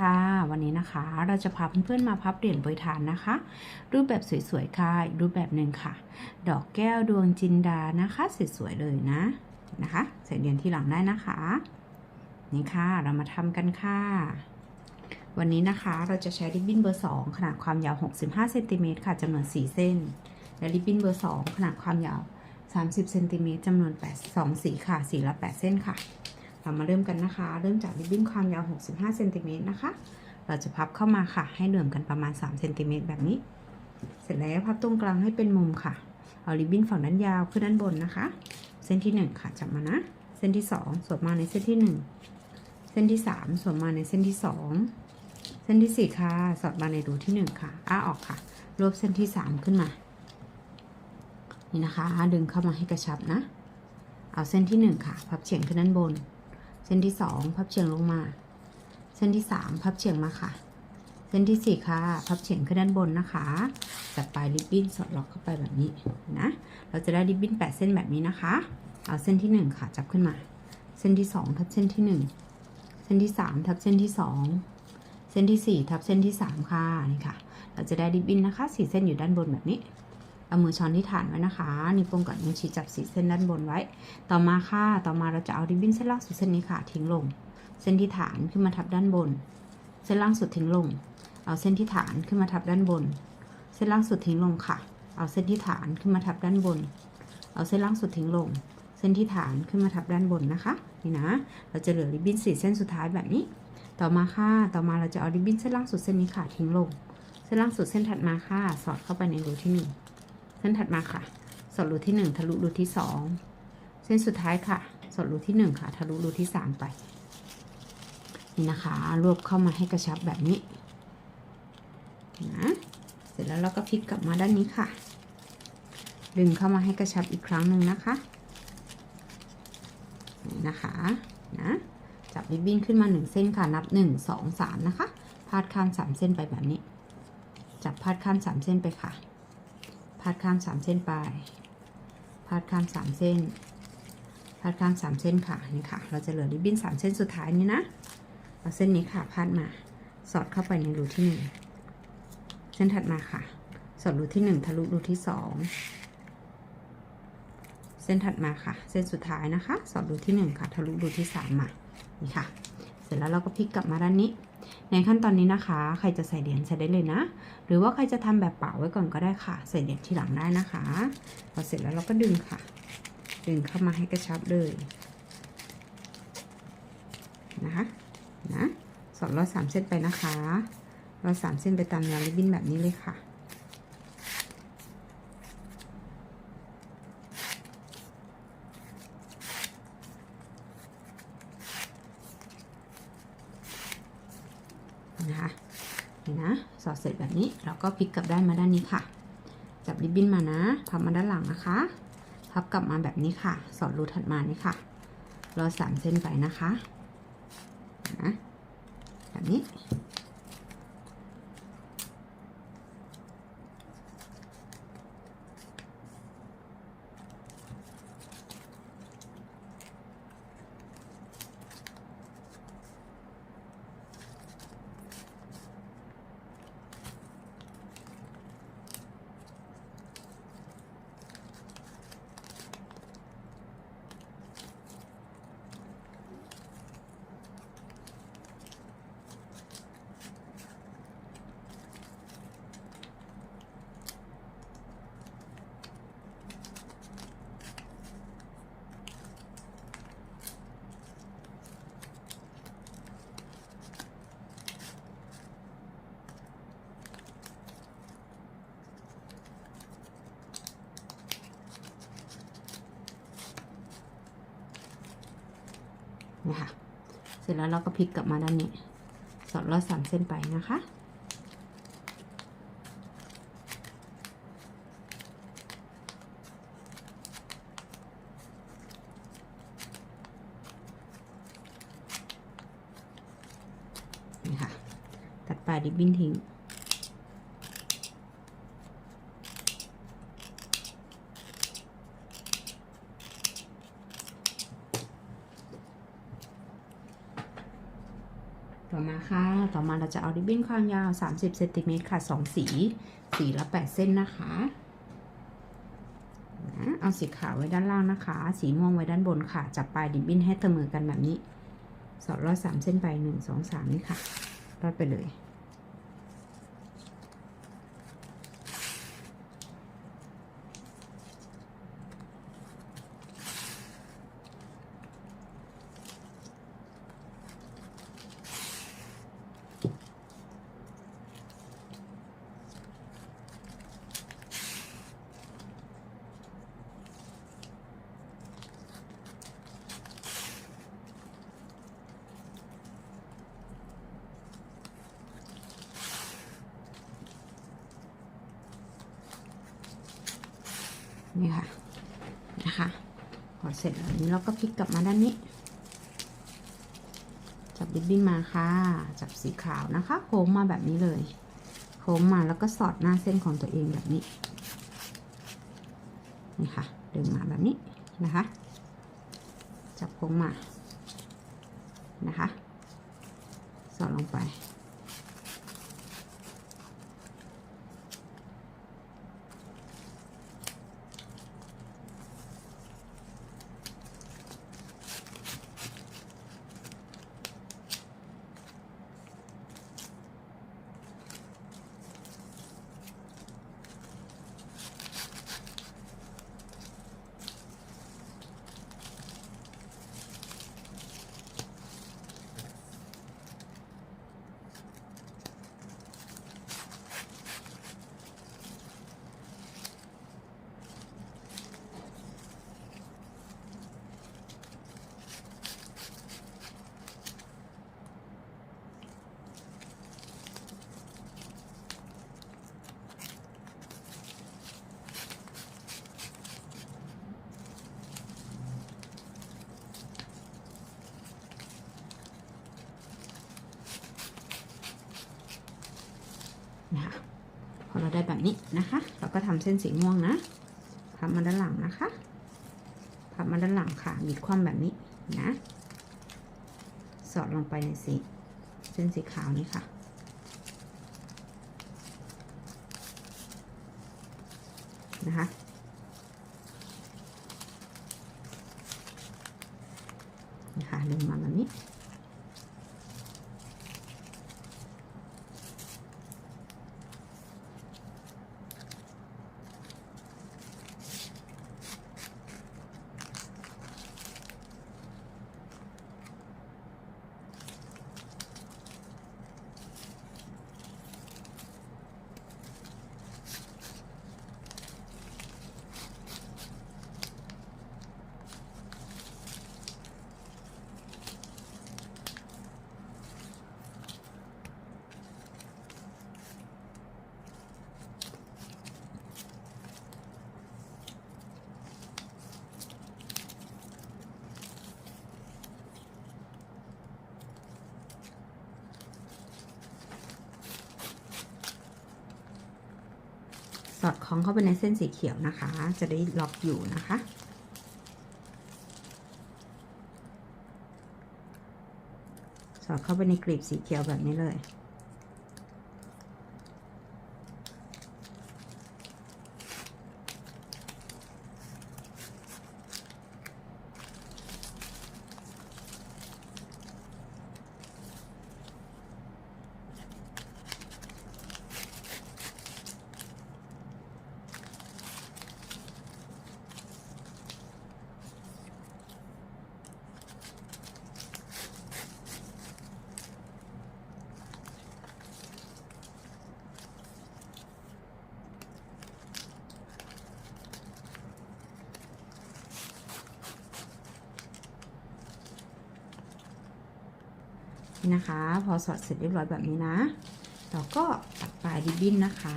ค่ะวันนี้นะคะเราจะพาเพื่อนๆมาพับเหรียญโปรยทานนะคะ รูปแบบสวยๆค่ะอีกรูปแบบหนึ่งค่ะ ดอกแก้วดวงจินดานะคะสวยๆเลยนะนะคะใส่เหรียญที่หลังได้นะคะนี่ค่ะเรามาทำกันค่ะ วันนี้นะคะเราจะใช้ริบบิ้นเบอร์ 2 ขนาดความยาว 65เซนติเมตรค่ะจำนวน 4 เส้น และริบบิ้นเบอร์ 2 ขนาดความยาว 30เซนติเมตรจำนวน8 2สีค่ะสีละ 8 เส้นค่ะ เรามาเริ่มกันนะคะ เริ่มจากริบบิ้นความยาว 65เซนติเมตรนะคะ เราจะพับเข้ามาค่ะ ให้เหลื่อมกันประมาณ3เซนติเมตรแบบนี้ เสร็จแล้วพับตรงกลางให้เป็นมุมค่ะ เอาริบบิ้นฝั่งด้านยาวขึ้นด้านบนนะคะ เส้นที่ 1 ค่ะจับมานะ เส้นที่ 2 สวมมาในเส้นที่ 1 เส้นที่ 3 สวมมาในเส้นที่ 2 เส้นที่ 4 ค่ะ สอดมาในรูที่ 1 ค่ะ อ้าออกค่ะ รวบเส้นที่ 3 ขึ้นมา นี่นะคะ ดึงเข้ามาให้กระชับนะ เอาเส้นที่ 1 ค่ะ พับเฉียงขึ้นด้านบน เส้นที่2พับเฉียงลงมา เส้นที่3พับเฉียงมาค่ะ เส้นที่4ค่ะ พับเฉียงขึ้นด้านบนนะคะจับปลายริบบิ้นสอดล็อกเข้าไปแบบนี้นะ เราจะได้ริบบิ้น8เส้นแบบนี้นะคะ เอาเส้นที่1ค่ะจับขึ้นมา เส้นที่2ทับเส้นที่1เส้นที่3ทับเส้นที่2เส้นที่4ทับเส้นที่3ค่ะนี่ค่ะ เราจะได้ริบบิ้นนะคะ4เส้นอยู่ด้านบนแบบนี้ เอามือช้อนที่ฐานไว้นะคะนิ้วโป้งกับนิ้วชี้จับสีเส้นด้านบนไว้ ต่อมาค่ะต่อมาเราจะเอาริบบิ้นเส้นล่างสุดเส้นนี้ค่ะทิ้งลง เส้นที่ฐานขึ้นมาทับด้านบน เส้นล่างสุดทิ้งลง เอาเส้นที่ฐานขึ้นมาทับด้านบน เส้นล่างสุดทิ้งลงค่ะ เอาเส้นที่ฐานขึ้นมาทับด้านบน เอาเส้นล่างสุดทิ้งลง เส้นที่ฐานขึ้นมาทับด้านบนนะคะนี่นะเราจะเหลือริบบิ้นสี่เส้นสุดท้ายแบบนี้ต่อมาค่ะ ต่อมาเราจะเอาริบบิ้นเส้นล่างสุดเส้นนี้ค่ะทิ้งลง เส้นล่างสุดเส้นถัดมาค่ะ สอดเข้าไปในรูที่หนึ่ง เส้นถัดมาค่ะ สอดรูที่ 1 ทะลุรูที่ 2 เส้นสุดท้ายค่ะ สอดรูที่ 1 ค่ะ ทะลุรูที่ 3 ไป นี่นะคะ รวบเข้ามาให้กระชับแบบนี้นะเสร็จแล้วเราก็พลิกกลับมาด้านนี้ค่ะ ดึงเข้ามาให้กระชับอีกครั้งหนึ่งนะคะนี่นะคะนะจับริบบิ้นขึ้นมา 1 เส้นค่ะ นับ 1 2 3 นะคะ พาดข้าม 3 เส้นไปแบบนี้ จับพาดข้าม 3 เส้นไปค่ะ พาดข้ามสามเส้นไปพาดข้ามสามเส้นพาดข้ามสามเส้นค่ะนี่ค่ะ เราจะเหลือริบบิ้นสามเส้นสุดท้ายนี้นะเอาเส้นนี้ค่ะพาดมา สอดเข้าไปในรูที่หนึ่งเส้นถัดมาค่ะ สอดรูที่หนึ่งทะลุรูที่สองเส้นถัดมาค่ะ เส้นสุดท้ายนะคะ สอดรูที่หนึ่งค่ะ ทะลุรูที่สามมานี่ค่ะ ร็จแล้วเราก็พลิกกลับมาด้านนี้ ในขั้นตอนนี้นะคะ ใครจะใส่เหรียญใส่ได้เลยนะ หรือว่าใครจะทำแบบเป่าไว้ก่อนก็ได้ค่ะ ใส่เหรียญทีหลังได้นะคะ พอเสร็จแล้วเราก็ดึงค่ะ ดึงเข้ามาให้กระชับเลยนะคะนะสอดร้อยสามเส้นไปนะคะร้อยสามเส้นไปตามแนวริบบิ้นแบบนี้เลยค่ะ นะคะนี่นะสอดเสร็จแบบนี้เราก็พลิกกลับด้านมาด้านนี้ค่ะ จับริบบิ้นมานะพับมาด้านหลังนะคะ พับกลับมาแบบนี้ค่ะ สอดรูถัดมานี่ค่ะรอสามเส้นไปนะคะนะแบบนี้ค่ะ เส ร็จแล้วเราก็พลิกกลับมาด้านนี้ สอดร้อยสามเส้นไปนะคะ นี่ค่ะ ตัดปลายริบบิ้นทิ้ง ต่อมาค่ะ ต่อมาเราจะเอาริบบิ้นความยาว 30เซนติเมตรค่ะ 2 สี สีละ 8 เส้นนะคะนะเอาสีขาวไว้ด้านล่างนะคะ สีม่วงไว้ด้านบนค่ะ จับปลายริบบิ้นให้เสมอกันแบบนี้ สอดรอดสามเส้นไปหนึ่งสองสามนี่ค่ะ รอดไปเลย นี่ค่ะนะคะพอเสร็จแบบนี้เราก็พลิกกลับมาด้านนี้ จับริบบิ้นมาค่ะ จับสีขาวนะคะโค้งมาแบบนี้เลย โค้งมาแล้วก็สอดหน้าเส้นของตัวเองแบบนี้นี่ค่ะดึงมาแบบนี้นะคะ จับโค้งมานะคะ สอดลงไป ได้แบบนี้นะคะ เราก็ทำเส้นสีม่วงนะพับมาด้านหลังนะคะพับมาด้านหลังค่ะบิดคว่ำแบบนี้นะ สอดลงไปในสีเส้นสีขาวนี้ค่ะนะคะนะคะดึงมาแบบนี้ สอดคล้องเข้าไปในเส้นสีเขียวนะคะ จะได้ล็อกอยู่นะคะ สอดเข้าไปในกลีบสีเขียวแบบนี้เลย นี่นะคะ พอสอดเสร็จเรียบร้อยแบบนี้นะเราก็ตัดปลายริบบิ้นนะคะ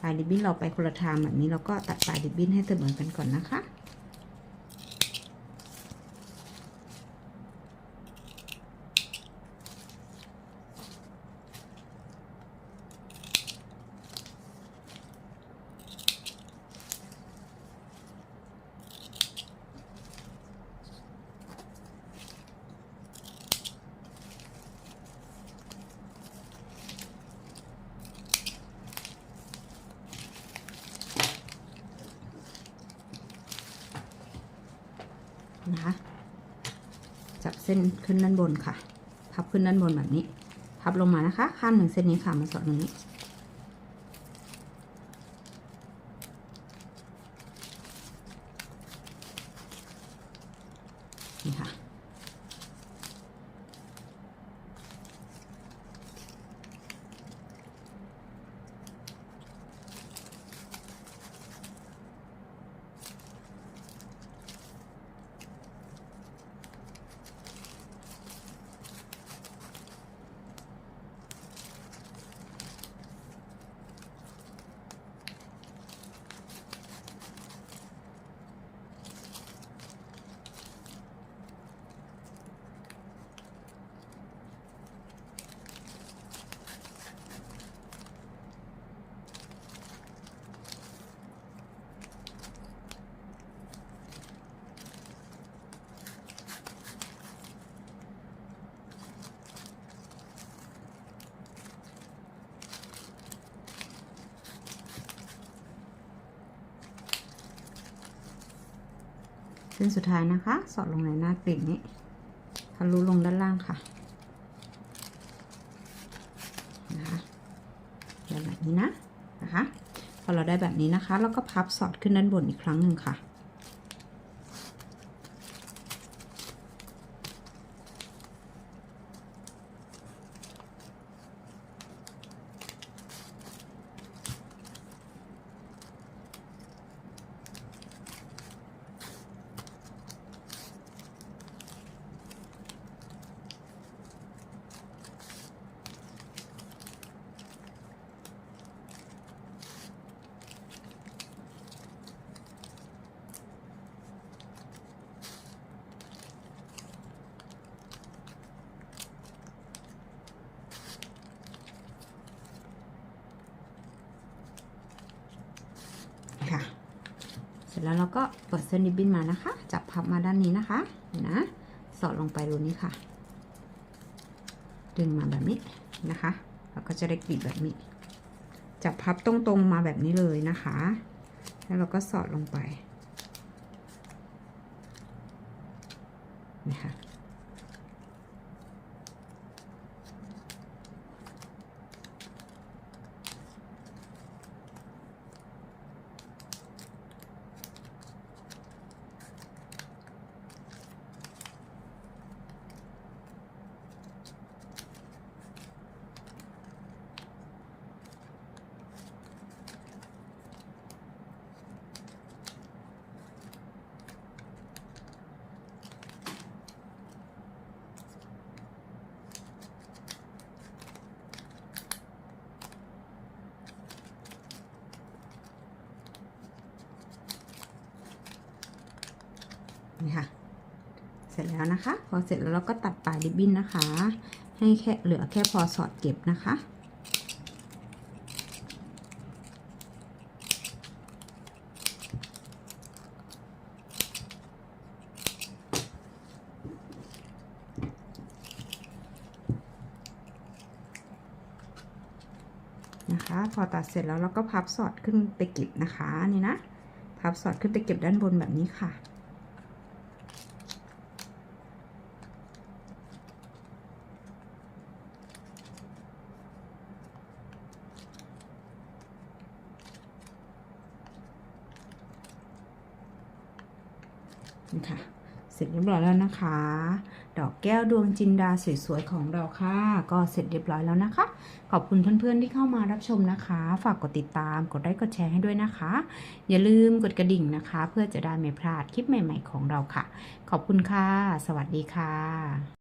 ปลายริบบิ้นเราไปคนละทางแบบนี้เราก็ตัดปลายริบบิ้นให้เสมอกันก่อนนะคะ น จับ เส้นขึ้นด้านบนค่ะ พับขึ้นด้านบนแบบนี้ พับลงมานะคะ ข้ามหนึ่งเส้นนี้ค่ะ มาสอดตรงนี้ นี่ค่ะ เส้นสุดท้ายนะคะ สอดลงในหน้ากลีบนี้ทะลุลงด้านล่างค่ะนะคะแบบนี้นะนะคะ พอเราได้แบบนี้นะคะแล้วก็พับสอดขึ้นด้านบนอีกครั้งหนึ่งค่ะ เสร็จ แล้วเราก็เปิดเส้นริบบิ้นมานะคะ จับพับมาด้านนี้นะคะนะสอดลงไปรูนี้ค่ะ ดึงมาแบบนี้นะคะ แล้วก็จะได้กลีบแบบนี้ จับพับตรงๆมาแบบนี้เลยนะคะ แล้วเราก็สอดลงไปนะค่ะ นี่ค่ะ เสร็จแล้วนะคะ พอเสร็จแล้วเราก็ตัดปลายริบบิ้นนะคะ ให้แค่เหลือแค่พอสอดเก็บนะคะนะคะ พอตัดเสร็จแล้วเราก็พับสอดขึ้นไปเก็บนะคะนี่นะ พับสอดขึ้นไปเก็บด้านบนแบบนี้ค่ะ นี่ค่ะ เสร็จเรียบร้อยแล้วนะคะ ดอกแก้วดวงจินดาสวยๆของเราค่ะ ก็เสร็จเรียบร้อยแล้วนะคะ ขอบคุณเพื่อนๆที่เข้ามารับชมนะคะ ฝากกดติดตาม กดไลค์กดแชร์ให้ด้วยนะคะ อย่าลืมกดกระดิ่งนะคะ เพื่อจะได้ไม่พลาดคลิปใหม่ ๆ ของเราค่ะ ขอบคุณค่ะ สวัสดีค่ะ